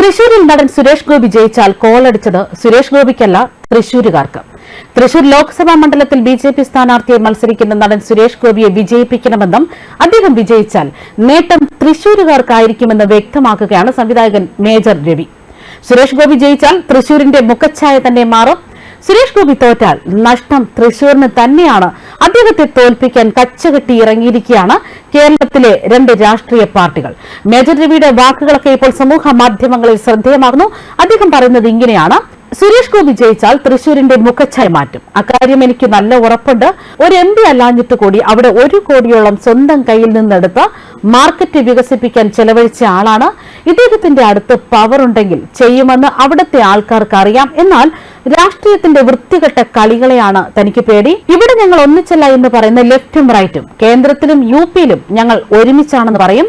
തൃശൂരിൽ നടൻ സുരേഷ് ഗോപി ജയിച്ചാൽ കോളടിച്ചത് സുരേഷ് ഗോപിക്കല്ല തൃശൂരുകാർക്ക്. തൃശൂർ ലോക്സഭാ മണ്ഡലത്തിൽ ബി ജെ പി സ്ഥാനാർത്ഥിയെ മത്സരിക്കുന്ന നടൻ സുരേഷ് ഗോപിയെ വിജയിപ്പിക്കണമെന്നും അദ്ദേഹം വിജയിച്ചാൽ നേട്ടം തൃശൂരുകാർക്കായിരിക്കുമെന്ന് വ്യക്തമാക്കുകയാണ് സംവിധായകൻ മേജർ രവി. സുരേഷ് ഗോപി ജയിച്ചാൽ തൃശൂരിന്റെ മുഖച്ഛായ തന്നെ മാറും സുരേഷ് ഗോപി തോറ്റാൽ നഷ്ടം തൃശൂരിന് തന്നെയാണ്. അദ്ദേഹത്തെ തോൽപ്പിക്കാൻ കച്ചകെട്ടി ഇറങ്ങിയിരിക്കുകയാണ് കേരളത്തിലെ രണ്ട് രാഷ്ട്രീയ പാർട്ടികൾ. മേജർ രവിയുടെ വാക്കുകളൊക്കെ ഇപ്പോൾ സമൂഹ മാധ്യമങ്ങളിൽ ശ്രദ്ധേയമാകുന്നു. അദ്ദേഹം പറയുന്നത് ഇങ്ങനെയാണ്. സുരേഷ് ഗോപി ജയിച്ചാൽ തൃശൂരിന്റെ മുഖച്ഛായ മാറ്റും. അക്കാര്യം എനിക്ക് നല്ല ഉറപ്പുണ്ട്. ഒരു എം പി അല്ലാഞ്ഞിട്ട് കൂടി അവിടെ ഒരു കോടിയോളം സ്വന്തം കയ്യിൽ നിന്നെടുത്ത് മാർക്കറ്റ് വികസിപ്പിക്കാൻ ചെലവഴിച്ച ആളാണ്. ഇദ്ദേഹത്തിന്റെ അടുത്ത് പവർ ഉണ്ടെങ്കിൽ ചെയ്യുമെന്ന് അവിടുത്തെ ആൾക്കാർക്ക് അറിയാം എന്നാൽ രാഷ്ട്രീയത്തിന്റെ വൃത്തികെട്ട കളികളെയാണ് തനിക്ക് പേടി. ഇവിടെ ഞങ്ങൾ ഒന്നിച്ചല്ല എന്ന് പറയുന്ന ലെഫ്റ്റും റൈറ്റും. കേന്ദ്രത്തിലും യു പിയിലും ഞങ്ങൾ ഒരുമിച്ചാണെന്ന് പറയും.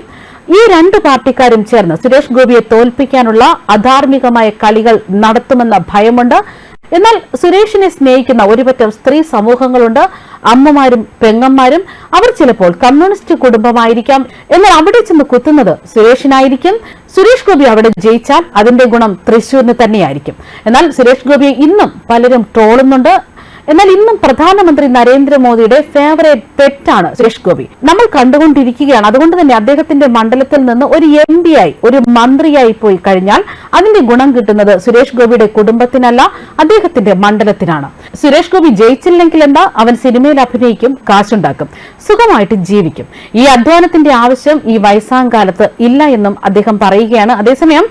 ഈ രണ്ട് പാർട്ടിക്കാരും ചേർന്ന് സുരേഷ് ഗോപിയെ തോൽപ്പിക്കാനുള്ള അധാർമികമായ കളികൾ നടത്തുമെന്ന ഭയമുണ്ട്. എന്നാൽ സുരേഷിനെ സ്നേഹിക്കുന്ന ഒരുപറ്റം സ്ത്രീ സമൂഹങ്ങളുണ്ട്. അമ്മമാരും പെങ്ങന്മാരും അവർ ചിലപ്പോൾ കമ്മ്യൂണിസ്റ്റ് കുടുംബമായിരിക്കാം. എന്നാൽ അവിടെ ചെന്ന് കുത്തുന്നത് സുരേഷിനായിരിക്കും. സുരേഷ് ഗോപി അവിടെ ജയിച്ചാൽ അതിന്റെ ഗുണം തൃശൂരിന് തന്നെയായിരിക്കും. എന്നാൽ സുരേഷ് ഗോപിയെ ഇന്നും പലരും ട്രോളുന്നുണ്ട്. എന്നാൽ ഇന്നും പ്രധാനമന്ത്രി നരേന്ദ്രമോദിയുടെ ഫേവറേറ്റ് പെറ്റാണ് സുരേഷ് ഗോപി. നമ്മൾ കണ്ടുകൊണ്ടിരിക്കുകയാണ്. അതുകൊണ്ട് തന്നെ അദ്ദേഹത്തിന്റെ മണ്ഡലത്തിൽ നിന്ന് ഒരു എം ആയി ഒരു മന്ത്രിയായി പോയി കഴിഞ്ഞാൽ അതിന്റെ ഗുണം കിട്ടുന്നത് സുരേഷ് ഗോപിയുടെ കുടുംബത്തിനല്ല അദ്ദേഹത്തിന്റെ മണ്ഡലത്തിനാണ്. സുരേഷ് ഗോപി ജയിച്ചില്ലെങ്കിൽ എന്താ? അവൻ സിനിമയിൽ അഭിനയിക്കും കാശുണ്ടാക്കും സുഖമായിട്ട് ജീവിക്കും. ഈ അധ്വാനത്തിന്റെ ആവശ്യം ഈ വയസ്സാങ്കാലത്ത് ഇല്ല എന്നും അദ്ദേഹം പറയുകയാണ്. അതേസമയം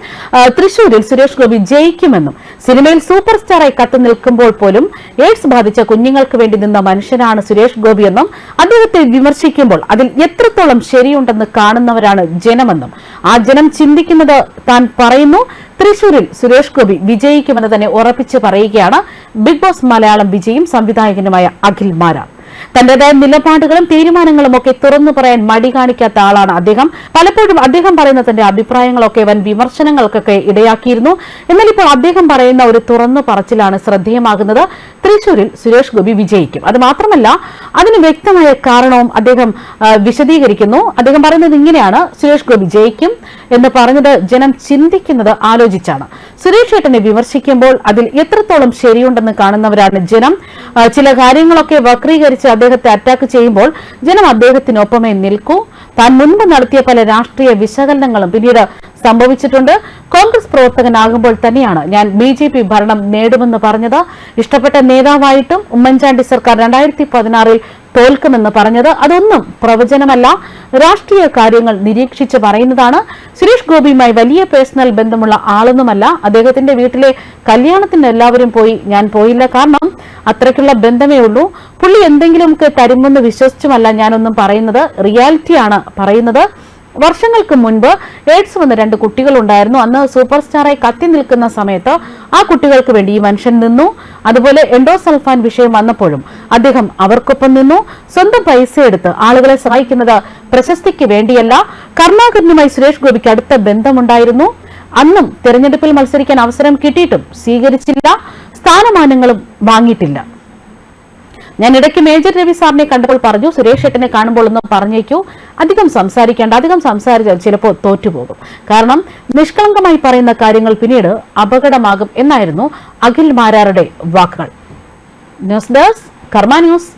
തൃശൂരിൽ സുരേഷ് ഗോപി ജയിക്കുമെന്നും സിനിമയിൽ സൂപ്പർ സ്റ്റാറായി കത്തു നിൽക്കുമ്പോൾ പോലും എയ്ഡ്സ് ബാധിച്ച കുഞ്ഞുങ്ങൾക്ക് വേണ്ടി നിന്ന മനുഷ്യനാണ് സുരേഷ് ഗോപിയെന്നും അദ്ദേഹത്തെ വിമർശിക്കുമ്പോൾ അതിൽ എത്രത്തോളം ശരിയുണ്ടെന്ന് കാണുന്നവരാണ് ജനമെന്നും ആ ജനം ചിന്തിക്കുന്നത് താൻ പറയുന്നു തൃശൂരിൽ സുരേഷ് ഗോപി വിജയിക്കുമെന്ന് തന്നെ ഉറപ്പിച്ച് പറയുകയാണ്. ബിഗ് ബോസ് മലയാളം വിജയും സംവിധായകനുമായ അഖിൽ മാരാർ. തന്റേതായ നിലപാടുകളും തീരുമാനങ്ങളും ഒക്കെ തുറന്നു പറയാൻ മടി കാണിക്കാത്ത ആളാണ് അദ്ദേഹം. പലപ്പോഴും അദ്ദേഹം പറയുന്ന തന്റെ അഭിപ്രായങ്ങളൊക്കെ വൻ വിമർശനങ്ങൾക്കൊക്കെ ഇടയാക്കിയിരുന്നു. എന്നാൽ ഇപ്പോൾ അദ്ദേഹം പറയുന്ന ഒരു തുറന്നു പറച്ചിലാണ് ശ്രദ്ധേയമാകുന്നത്. തൃശൂരിൽ സുരേഷ് ഗോപി വിജയിക്കും. അത് മാത്രമല്ല അതിന് വ്യക്തമായ കാരണവും അദ്ദേഹം വിശദീകരിക്കുന്നു. അദ്ദേഹം പറയുന്നത് ഇങ്ങനെയാണ്. സുരേഷ് ഗോപി ജയിക്കും. എന്ന് പറഞ്ഞത് ജനം ചിന്തിക്കുന്നത് ആലോചിച്ചാണ്. സുരേഷ് ഏട്ടനെ വിമർശിക്കുമ്പോൾ അതിൽ എത്രത്തോളം ശരിയുണ്ടെന്ന് കാണുന്നവരാണ് ജനം. ചില കാര്യങ്ങളൊക്കെ വക്രീകരിച്ച് അദ്ദേഹത്തെ അറ്റാക്ക് ചെയ്യുമ്പോൾ ജനം അദ്ദേഹത്തിനൊപ്പമേ നിൽക്കൂ. താൻ മുൻപ് നടത്തിയ പല രാഷ്ട്രീയ വിശകലനങ്ങളും പിന്നീട് സംഭവിച്ചിട്ടുണ്ട്. കോൺഗ്രസ് പ്രവർത്തകനാകുമ്പോൾ തന്നെയാണ് ഞാൻ ബി ജെ പി ഭരണം നേടുമെന്ന് പറഞ്ഞത്. ഇഷ്ടപ്പെട്ട നേതാവായിട്ടും ഉമ്മൻചാണ്ടി സർക്കാർ രണ്ടായിരത്തി പതിനാറിൽ തോൽക്കുമെന്ന് പറഞ്ഞത് അതൊന്നും പ്രവചനമല്ല. രാഷ്ട്രീയ കാര്യങ്ങൾ നിരീക്ഷിച്ച് പറയുന്നതാണ്. സുരേഷ് ഗോപിയുമായി വലിയ പേഴ്സണൽ ബന്ധമുള്ള ആളൊന്നുമല്ല. അദ്ദേഹത്തിന്റെ വീട്ടിലെ കല്യാണത്തിന് എല്ലാവരും പോയി. ഞാൻ പോയില്ല. കാരണം അത്രയ്ക്കുള്ള ബന്ധമേ ഉള്ളൂ. പുള്ളി എന്തെങ്കിലുമൊക്കെ തരുമെന്ന് വിശ്വസിച്ചുമല്ല ഞാനൊന്നും പറയുന്നത്. റിയാലിറ്റിയാണ് പറയുന്നത്. വർഷങ്ങൾക്ക് മുൻപ് എയ്ഡ്സ് വന്ന രണ്ട് കുട്ടികളുണ്ടായിരുന്നു. അന്ന് സൂപ്പർ സ്റ്റാറായി കത്തി നിൽക്കുന്ന സമയത്ത് ആ കുട്ടികൾക്ക് വേണ്ടി ഈ മനുഷ്യൻ നിന്നു. അതുപോലെ എൻഡോസൾഫാൻ വിഷയം വന്നപ്പോഴും അദ്ദേഹം അവർക്കൊപ്പം നിന്നു. സ്വന്തം പൈസ എടുത്ത് ആളുകളെ സഹായിക്കുന്നത് പ്രശസ്തിക്ക് വേണ്ടിയല്ല. കർണാകരനുമായി സുരേഷ് ഗോപിക്ക് അടുത്ത ബന്ധമുണ്ടായിരുന്നു. അന്നും തെരഞ്ഞെടുപ്പിൽ മത്സരിക്കാൻ അവസരം കിട്ടിയിട്ടും സ്വീകരിച്ചില്ല. സ്ഥാനമാനങ്ങളും വാങ്ങിയിട്ടില്ല. ഞാൻ ഇടയ്ക്ക് മേജർ രവി സാറിനെ കണ്ടപ്പോൾ പറഞ്ഞു സുരേഷ് ഏട്ടനെ കാണുമ്പോൾ ഒന്ന് പറഞ്ഞേക്കൂ. അധികം സംസാരിക്കേണ്ട അധികം സംസാരിച്ചാൽ ചിലപ്പോൾ തോറ്റുപോകും. കാരണം നിഷ്കളങ്കമായി പറയുന്ന കാര്യങ്ങൾ പിന്നീട് അപകടമാകും എന്നായിരുന്നു അഖിൽ മാരാരുടെ വാക്കുകൾ. News desk Karma news.